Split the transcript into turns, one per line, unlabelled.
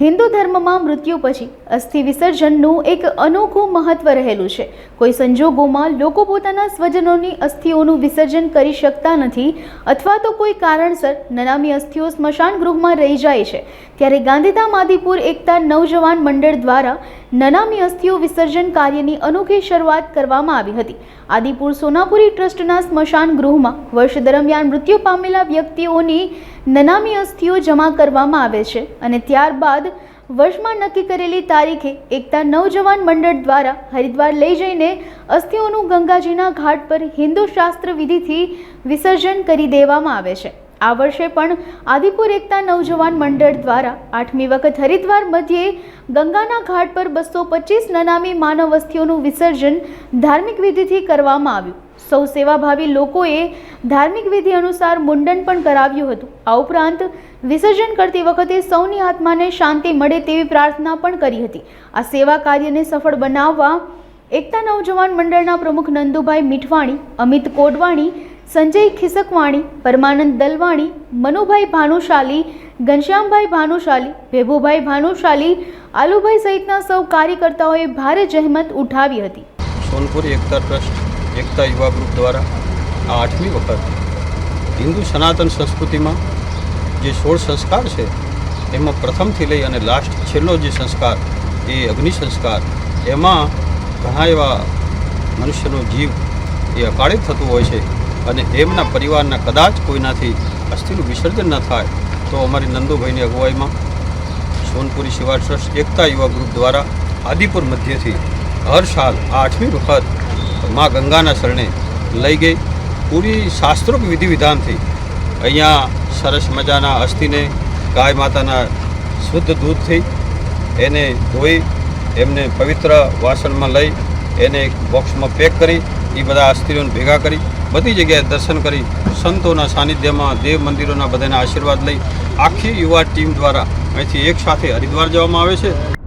હિન્દુ ધર્મમાં મૃત્યુ પછી અસ્થિ વિસર્જનનું એક અનોખું મહત્વ રહેલું છે. કોઈ સંજોગોમાં લોકો પોતાના સ્વજનોની અસ્થિઓનું વિસર્જન કરી શકતા નથી અથવા તો કોઈ કારણસર નનામી અસ્થિઓ સ્મશાન ગૃહમાં રહી જાય છે. ત્યારે ગાંધીધામ આદિપુર એકતા નવજવાન મંડળ દ્વારા નનામી અસ્થિઓ વિસર્જન કાર્યની અનોખી શરૂઆત કરવામાં આવી હતી. આદિપુર સોનાપુરી ટ્રસ્ટના સ્મશાન ગૃહમાં વર્ષ દરમિયાન મૃત્યુ પામેલા વ્યક્તિઓની નનામી અસ્થિઓ જમા કરવામાં આવે છે અને ત્યારબાદ વર્ષમાં નક્કી કરેલી તારીખે એકતા નવજવાન મંડળ દ્વારા હરિદ્વાર લઈ જઈને અસ્થિઓનું ગંગાજીના ઘાટ પર હિન્દુ શાસ્ત્ર વિધિથી વિસર્જન કરી દેવામાં આવે છે. આ વર્ષે પણ આદિપુર એકતા નવજવાન મંડળ દ્વારા આઠમી વખત હરિદ્વાર મધ્યે ગંગાના ઘાટ પર બસો પચીસ નનામી માનવ અસ્થિઓનું વિસર્જન ધાર્મિક વિધિથી કરવામાં આવ્યું. સૌ સેવાભાવી લોકોએ ધાર્મિક વિધિ અનુસાર મુંડન પણ કરાવ્યું હતું. આ ઉપરાંત વિસર્જન કરતી વખતે સૌની આત્માને શાંતિ મળે તેવી પ્રાર્થના પણ કરી હતી. આ સેવા કાર્યને સફળ બનાવવા એકતા નવજવાન મંડળના પ્રમુખ નંદુભાઈ મીઠવાણી, અમિત કોડવાણી, સંજય ખિસકવાણી, પરમાનંદ દલવાણી, મનુભાઈ ભાનુશાલી, ઘનશ્યામભાઈ ભાનુશાલી, ભેભુભાઈ ભાનુશાલી, આલુભાઈ સહિતના સૌ કાર્યકર્તાઓએ ભારે જહેમત ઉઠાવી હતી.
સોનપુર એકતા ટ્રસ્ટ એકતા યુવા ગ્રુપ દ્વારા આ આઠમી વખત હિન્દુ સનાતન સંસ્કૃતિમાં જે સોળ સંસ્કાર છે, એમાં પ્રથમથી લઈ અને લાસ્ટ છેલ્લો જે સંસ્કાર એ અગ્નિ સંસ્કાર, એમાં ઘણા એવા મનુષ્યનો જીવ એ અકાળે થતું હોય છે અને એમના પરિવારના કદાચ કોઈનાથી અસ્થિનું વિસર્જન ન થાય, તો અમારી નંદુભાઈની અગુવાઈમાં સોનપુરી શિવા ટ્રસ્ટ એકતા યુવા ગ્રુપ દ્વારા આદિપુર મધ્યથી હર સાલ આ આઠમી વખત મા ગંગાના શરણે લઈ ગઈ. પૂરી શાસ્ત્રોક વિધિ વિધાનથી અહીંયા સરસ મજાના અસ્થિને ગાય માતાના શુદ્ધ દૂધથી એને ધોઈ, એમને પવિત્ર વાસણમાં લઈ એને એક બોક્સમાં પેક કરી એ બધા અસ્થિઓને ભેગા કરી, બધી જગ્યાએ દર્શન કરી, સંતોના સાનિધ્યમાં દેવ મંદિરોના બધાના આશીર્વાદ લઈ આખી યુવા ટીમ દ્વારા અહીંથી એક સાથે હરિદ્વાર જવામાં આવે છે.